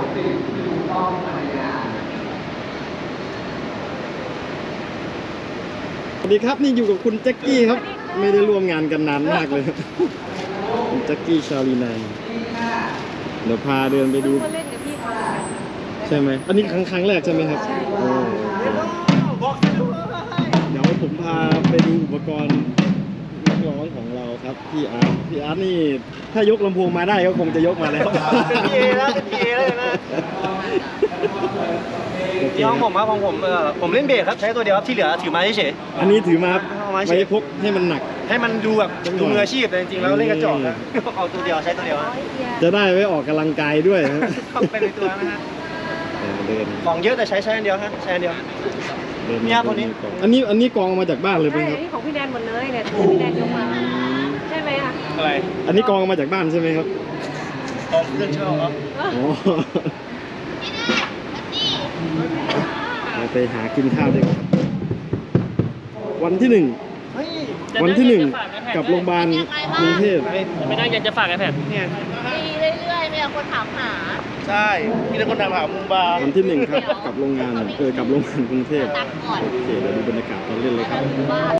สวัสดีครับนี่อยู่กับคุณแจ็คกี้ครับ ไม่ได้ร่วมงานกันนานมากเลยคุณแจ็คกี้ชาลีนายเดี๋ยวพาเดินไปดูมาเล่นกับพี่เขาใช่ไหมอันนี้ครั้งครั้งแรกใช่ไหมครับโอ้เดี๋ยวผมพาไปดูอุปกรณ์นักร้องของ เราครับพี่อาร์ตพี่อาร์ตนี่ถ้ายกลำโพงมาได้ก็คงจะยกมาแล้วเป็นพีเอแล้วเป็นพีเอแล้วนะโอเคที่ห้องคผรับมครับของผมเออผมเล่นเบสครับใช้ตัวเดียวครับที่เหลือถือไม้เฉยอันนี้ถือมาเอาไว้ไว้พกให้มันหนักๆให้มันดูแบบดูมืออาชีพแต่จริงๆแล้วเล่นกระจอกครับเอาตัวเดียวใช้ตัวเดียวอ๋อนะไอเดียจะได้ไว้ออกกำลังกายด้วยนะต้องเป็นในตัวนะฮะเดินของเยอะแต่ใช้ใช้อันเดียวฮะใช้อันเดียวเดินเนี่ยคนนี้ อันนี้อันนี้กองเอามาจากบ้านเลยไหมใช่ครับอันนี้ของพี่แดนหมดเลยเนี่ยที่พี่แดนยกมาใช่ไห มอะอะไรอันนี้กองเอามาจากบ้านใช่ไหมครับกองเครื่องเช่าครับอ๋อเราไปหากินข้าวดีกว่าครับวันที่หนึ่งเฮ้ยวันที่หนึ่งกับโรงพยาบาลกรุงเทพไม่ได้อยากจะฝากไอแพดเนี่ยมีเรื่อยๆไม่เอาคนถามหา ใช่มีแต่คนถามหามุมบาร์วันที่หนึ่งครับกับโรงงานเออกับโรงงานกรุงเทพตักก่อนโอเคเดี๋ยวดูบรรยากาศตอนเล่นเลยครับ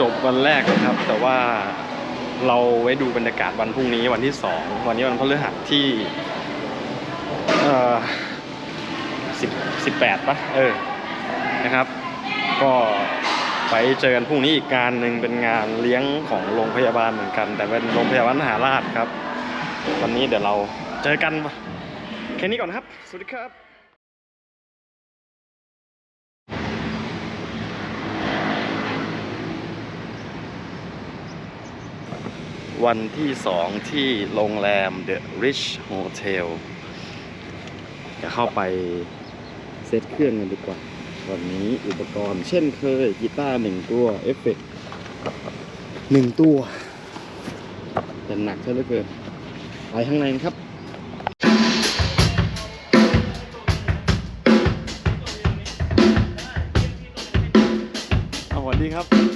จบวันแรกนะครับ แต่ว่าเราไว้ดูบรรยากาศวันพรุ่งนี้วันที่สองวันนี้วันพฤหัสที่เอ่อสิบสิบแปดปะเออนะครับ ก็ไปเจอกันพรุ่งนี้อีกงานหนึ่งเป็นงานเลี้ยงของโรงพยาบาลเหมือนกัน แต่เป็นโรงพยาบาลมหาราชครับ วันนี้เดี๋ยวเราเจอกันแค่นี้ก่อนครับ สวัสดีครับ วันที่สองที่โรงแรม The Rich Hotel จะเข้าไปเซตเครื่องกันดีกว่า วันนี้อุปกรณ์เช่นเคยกีตาร์หนึ่งตัวเอฟเฟกต์หนึ่งตัว แต่หนักใช่เหลือเกินไปข้างในกันครับเอาสวัสดีครับ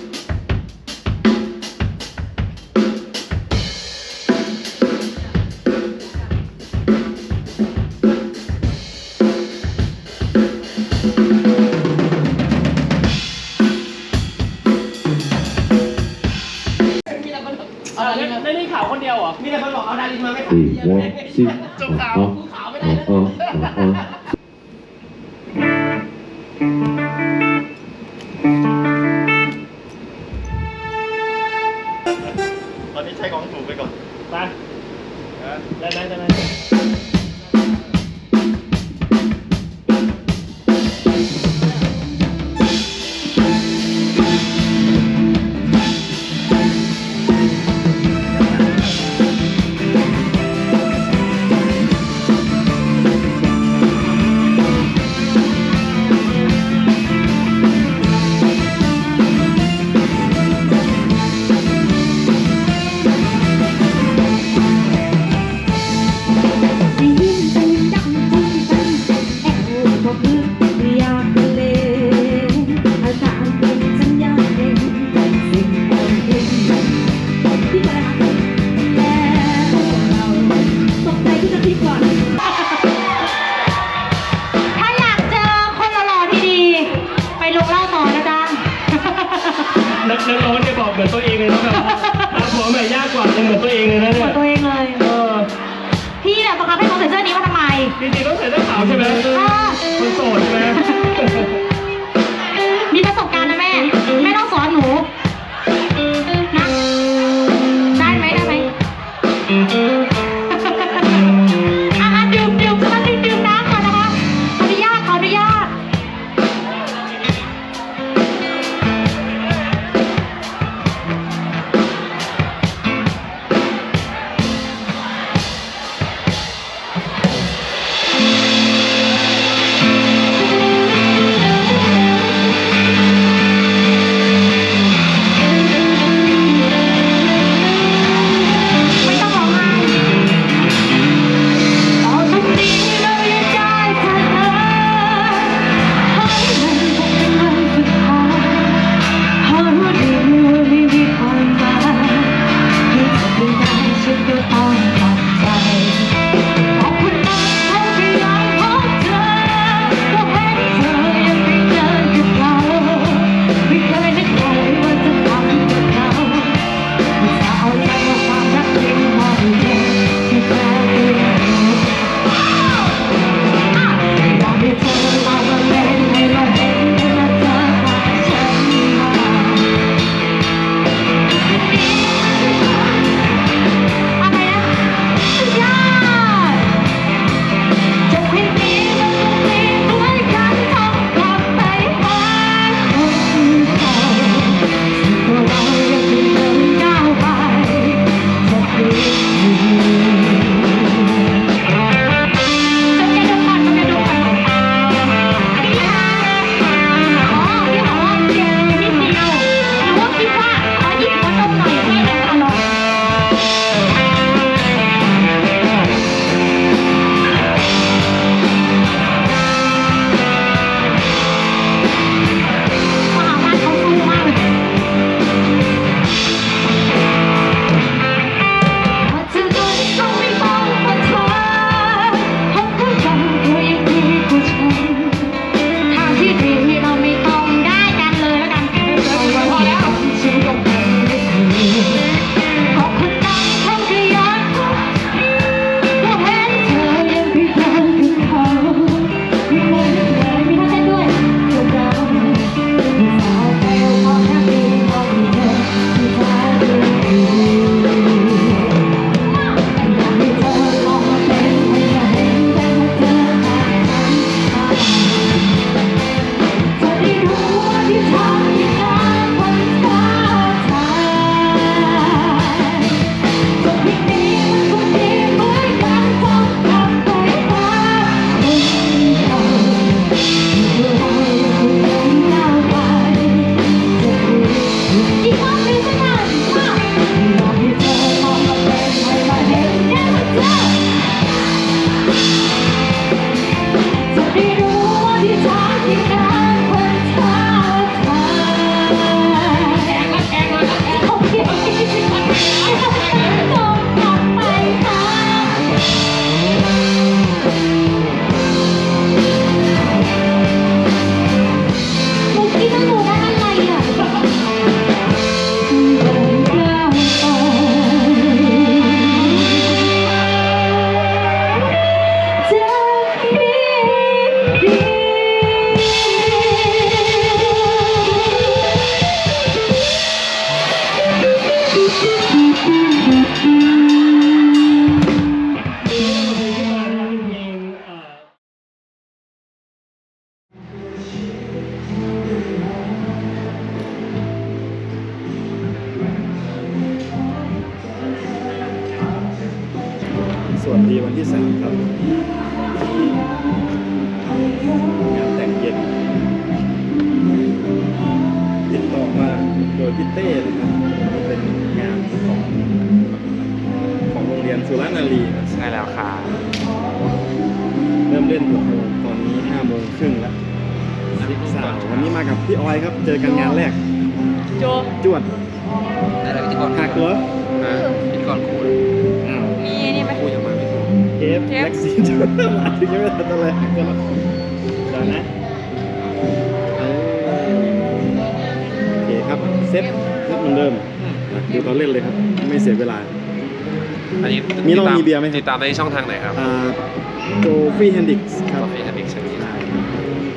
ได้ได้ข่าวคนเดียวเหรอ มีแต่คนบอกเอาดารินมาไม่ทันสี่วันสิบอ๋ออ๋ออ๋อตอ ต้องใส่เสื้อขาวใช่ไหมอ่าคนโสดใช่ไหมมี วันที่สามครับงานแต่งเย็นติดต่อมาโดยพี่เต้เลยครับเป็นงานของของโรงเรียนสุรนารีครับใช่แล้วค่ะ เริ่มเล่นหกโมงตอนนี้ห้าโมงครึ่งแล้วสาววันนี้มากับพี่ออยครับ เจอกันงานแรก โจจวดหักเหรอพิธีกรคู่อ้ ฟเกฟแล็กซี่จวดมาถึงยังไม่ทันอะไรหักกันแล้วเดี๋ยวนะเออโอเคครับเซ็ตเซ็ตเหมือนเดิมอะดูตอนเล่นเลยครับ ไม่เสียเวลา อันนี้มีเหล้ามีเบียร์ไหมครับ ติดตามได้ช่องทางไหนครับอ่าโจฟรีแฮนดิกส์ครับกาแฟฮันดิกใช่ไหม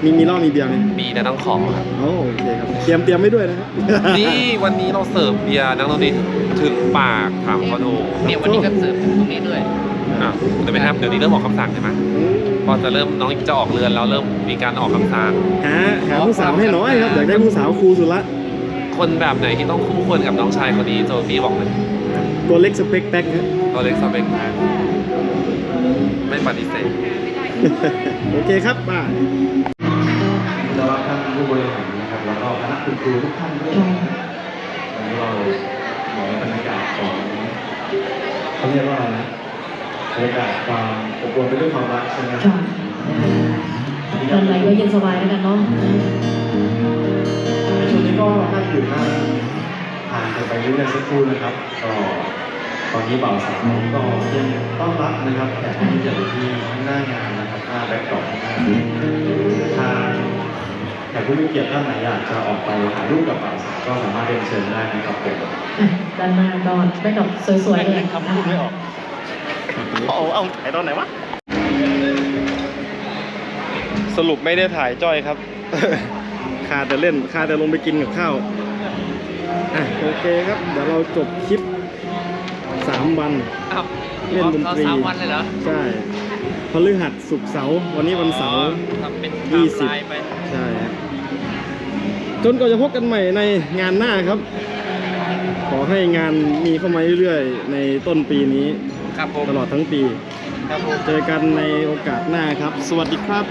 มีมีเหล้ามีเบียร์ไหมมีแต่ต้องขอครับ โอ้โอเคครับ เตรียมเตรียมไว้ด้วยนะครับนี่วันนี้เราเสิร์ฟเบียร์นักดนตรีถึงปากถามเขาดูเนี่ยวันนี้ก็เสิร์ฟตรงนี้ด้วย อะแต่ไม่ทำเดี๋ยวนี้เริ่มออกคำสั่งใช่ไหมพอจะเริ่มน้องจะออกเรือนแล้วเริ่มมีการออกคำสั่ง หาหาผู้สาวให้น้อยครับอยากได้ผู้สาวครูสุระคนแบบไหนที่ต้องคู่ควรกับน้องชายคนนี้โจฟี่บอกเลยตัวเล็กสเปคแบ็คครับตัวเล็กสเปกมากไม่ปฏิเสธ โอเคครับป้าต้อนรับท่านผู้บริหารนะครับแล้วก็คณะคุณครูทุกท่านด้วยวันนี้เราอยู่ในบรรยากาศของเขาเรียกว่าอะไรนะบ รรยากาศความอบอุ่นไปด้วยความรักใช่ไหมค่ะตอนไหนก็เย็นสบายแล้วกันเนาะในช่วงนี้ก็นั่งอยู่หน้าทานกันไปเรื่อยๆสักครู่นะครับ ก็ตอนนี้บ่าวสาวก็ยังต้อนรับนะครับแขกผู้มีเกียรติที่หน้างานนะครับหน้าแบ็คดรอปหน้าทางแขกผู้มีเกียรติท่านไหนอยากจะออกไปถ่ายรูปกับบ่าวสาวก็สามารถเรียนเชิญได้นะครับผม อะด้านหน้าก็ได้กับสวยๆเลย คำพูดไม่ออก เอาเอาถ่ายตอนไหนวะ สรุปไม่ได้ถ่ายจ้อยครับ คาแต่เล่นคาแต่ลงไปกินกับข้าวอะโอเคครับ เดี๋ยวเราจบคลิปสามวันเล่นดนตรีสามวันเลยเหรอใช่พฤหัสศุกร์เสาร์วันนี้วันเสาร์ทำเป็นยี่สิบไทม์ไลน์ไป ใช่ฮะจนกว่าจะพบกันใหม่ในงานหน้าครับ ขอให้งานมีเข้ามาเรื่อยๆ ในต้นปีนี้ ครับผม ตลอดทั้งปี ครับผม เจอกันในโอกาสหน้าครับ สวัสดีครับ